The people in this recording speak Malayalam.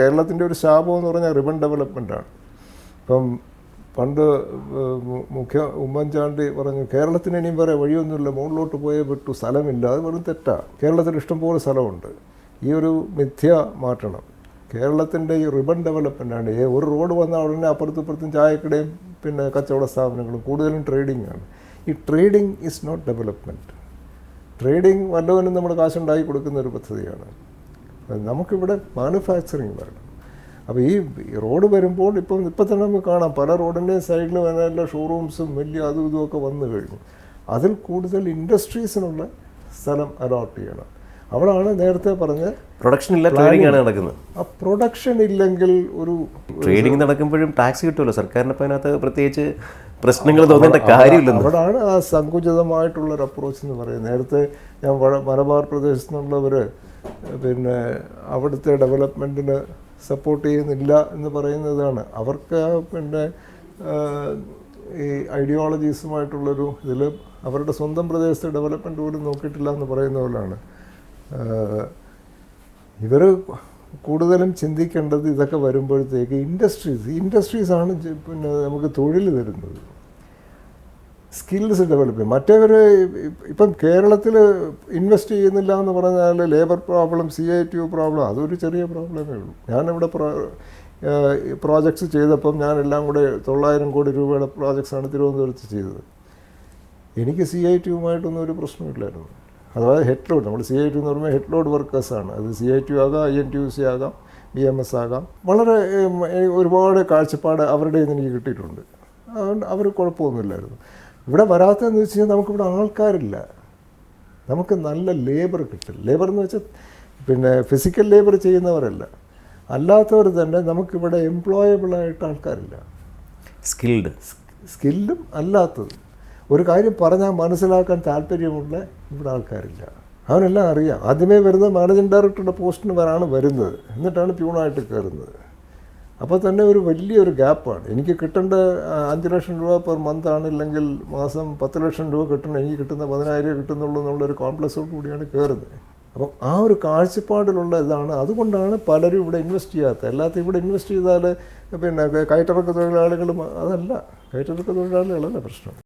കേരളത്തിന്റെ ഒരു ശാപം എന്ന് പറഞ്ഞാൽ റിബൺ ഡെവലപ്മെന്റാണ് ഇപ്പം പണ്ട് മുഖ്യ ഉമ്മൻചാണ്ടി പറഞ്ഞു കേരളത്തിന് ഇനിയും വേറെ വഴിയൊന്നുമില്ല മുകളിലോട്ട് പോയേ വിട്ടു സ്ഥലമില്ല. അത് വെറും തെറ്റാണ് കേരളത്തിൽ ഇഷ്ടംപോലെ സ്ഥലമുണ്ട്. ഈ ഒരു മിഥ്യ മാറ്റണം. കേരളത്തിന്റെ ഈ റിബൺ ഡെവലപ്മെന്റാണ് ഏ ഒരു റോഡ് വന്ന ഉടനെ അപ്പുറത്തും ഇപ്പുറത്തും ചായക്കടയും പിന്നെ കച്ചവട സ്ഥാപനങ്ങളും കൂടുതലും ട്രേഡിംഗ് ആണ്. ഈ trading is not development trading വല്ലവനും നമ്മൾ കാശുണ്ടാക്കി കൊടുക്കുന്ന ഒരു പദ്ധതിയാണ്. നമുക്കിവിടെ മാനുഫാക്ചറിങ് വരണം. അപ്പോൾ ഈ റോഡ് വരുമ്പോൾ ഇപ്പം ഇപ്പം തന്നെ നമുക്ക് കാണാം പല റോഡിന്റെയും സൈഡിൽ നല്ല ഷോറൂംസും വലിയ അതും ഇതും ഒക്കെ വന്നു കഴിഞ്ഞു. അതിൽ കൂടുതൽ ഇൻഡസ്ട്രീസിനുള്ള സ്ഥലം അലോട്ട് ചെയ്യണം. അവിടാണ് നേരത്തെ പറഞ്ഞ പ്രൊഡക്ഷൻ ഇല്ല ട്രേഡിംഗ് ആണ് നടക്കുന്നത്. ആ പ്രൊഡക്ഷൻ ഇല്ലെങ്കിൽ ഒരു ട്രേഡിംഗ് നടക്കുമ്പോഴും ടാക്സ് കിട്ടുമല്ലോ. സർക്കാരിന് അപ്പം അതിനകത്ത് പ്രത്യേകിച്ച് പ്രശ്നങ്ങൾ തോന്നേണ്ട കാര്യമില്ലെന്ന്. അവിടാണ് ആ സങ്കുചിതമായിട്ടുള്ള ഒരു അപ്രോച്ച് എന്ന് പറയുന്നത്. നേരത്തെ ഞാൻ മലബാർ പ്രദേശത്തു നിന്നുള്ളവർ പിന്നെ അവിടുത്തെ ഡെവലപ്മെന്റിന് സപ്പോർട്ട് ചെയ്യുന്നില്ല എന്ന് പറയുന്നതാണ്. അവർക്ക് പിന്നെ ഈ ഐഡിയോളജീസുമായിട്ടുള്ളൊരു ഇതിൽ അവരുടെ സ്വന്തം പ്രദേശത്തെ ഡെവലപ്മെന്റ് പോലും നോക്കിയിട്ടില്ല എന്ന് പറയുന്ന പോലെയാണ് ഇവർ കൂടുതലും ചിന്തിക്കേണ്ടത് ഇതൊക്കെ വരുമ്പോഴത്തേക്ക് ഇൻഡസ്ട്രീസ് ഇൻഡസ്ട്രീസാണ് പിന്നെ നമുക്ക് തൊഴിൽ തരുന്നത്. സ്കിൽസ് ഡെവലപ്പ് മറ്റേവർ ഇപ്പം കേരളത്തിൽ ഇൻവെസ്റ്റ് ചെയ്യുന്നില്ല എന്ന് പറഞ്ഞാൽ labour problem C I T problem അതൊരു ചെറിയ പ്രോബ്ലമേ ഉള്ളൂ. ഞാനിവിടെ പ്രോ പ്രോജക്ട്സ് ചെയ്തപ്പം ഞാനെല്ലാം കൂടെ തൊള്ളായിരം കോടി രൂപയുടെ പ്രോജക്ട്സാണ് തിരുവനന്തപുരത്ത് ചെയ്തത്. എനിക്ക് സി ഐ ടിയുമായിട്ടൊന്നും ഒരു പ്രശ്നമില്ലായിരുന്നു. അഥവാ ഹെഡ് ലോഡ് നമ്മൾ സി ഐ ടി എന്ന് പറയുമ്പോൾ ഹെഡ് ലോഡ് വർക്കേഴ്സാണ് അത് സി ഐ ടി ആകാം I N T U C ആകാം ബി എം എസ് ആകാം. വളരെ ഒരുപാട് കാഴ്ചപ്പാട് അവരുടെ നിന്ന് എനിക്ക് കിട്ടിയിട്ടുണ്ട്. അതുകൊണ്ട് അവർ കുഴപ്പമൊന്നുമില്ലായിരുന്നു. ഇവിടെ വരാത്തതെന്ന് വെച്ച് കഴിഞ്ഞാൽ നമുക്കിവിടെ ആൾക്കാരില്ല. നമുക്ക് നല്ല ലേബർ കിട്ടില്ല ലേബർ എന്ന് വെച്ചാൽ പിന്നെ ഫിസിക്കൽ ലേബർ ചെയ്യുന്നവരല്ല. അല്ലാത്തവർ തന്നെ നമുക്കിവിടെ എംപ്ലോയബിളായിട്ട് ആൾക്കാരില്ല. സ്കിൽഡ് സ്കില്ലും അല്ലാത്തത്. ഒരു കാര്യം പറഞ്ഞാൽ മനസ്സിലാക്കാൻ താല്പര്യമുള്ള ഇവിടെ ആൾക്കാരില്ല. അവനെല്ലാം അറിയാം. ആദ്യമേ വരുന്നത് മാനേജിങ് ഡയറക്ടറുടെ പോസ്റ്റിന് വരാണ് വരുന്നത്. എന്നിട്ടാണ് പ്യൂണായിട്ട് കയറുന്നത്. അപ്പോൾ തന്നെ ഒരു വലിയൊരു ഗ്യാപ്പാണ്. എനിക്ക് കിട്ടേണ്ട അഞ്ച് ലക്ഷം രൂപ പെർ മന്ത് ആണില്ലെങ്കിൽ മാസം പത്ത് ലക്ഷം രൂപ കിട്ടണം. എനിക്ക് കിട്ടുന്ന പതിനായിരം കിട്ടുന്നുള്ളൂ എന്നുള്ളൊരു കോംപ്ലക്സോട് കൂടിയാണ് കയറുന്നത്. അപ്പം ആ ഒരു കാഴ്ചപ്പാടിലുള്ള ഇതാണ്. അതുകൊണ്ടാണ് പലരും ഇവിടെ ഇൻവെസ്റ്റ് ചെയ്യാത്തത്. അല്ലാത്ത ഇവിടെ ഇൻവെസ്റ്റ് ചെയ്താൽ പിന്നെ കയറ്റിറക്ക തൊഴിലാളികളും അതല്ല. കയറ്റിറക്ക തൊഴിലാളികളല്ല പ്രശ്നം.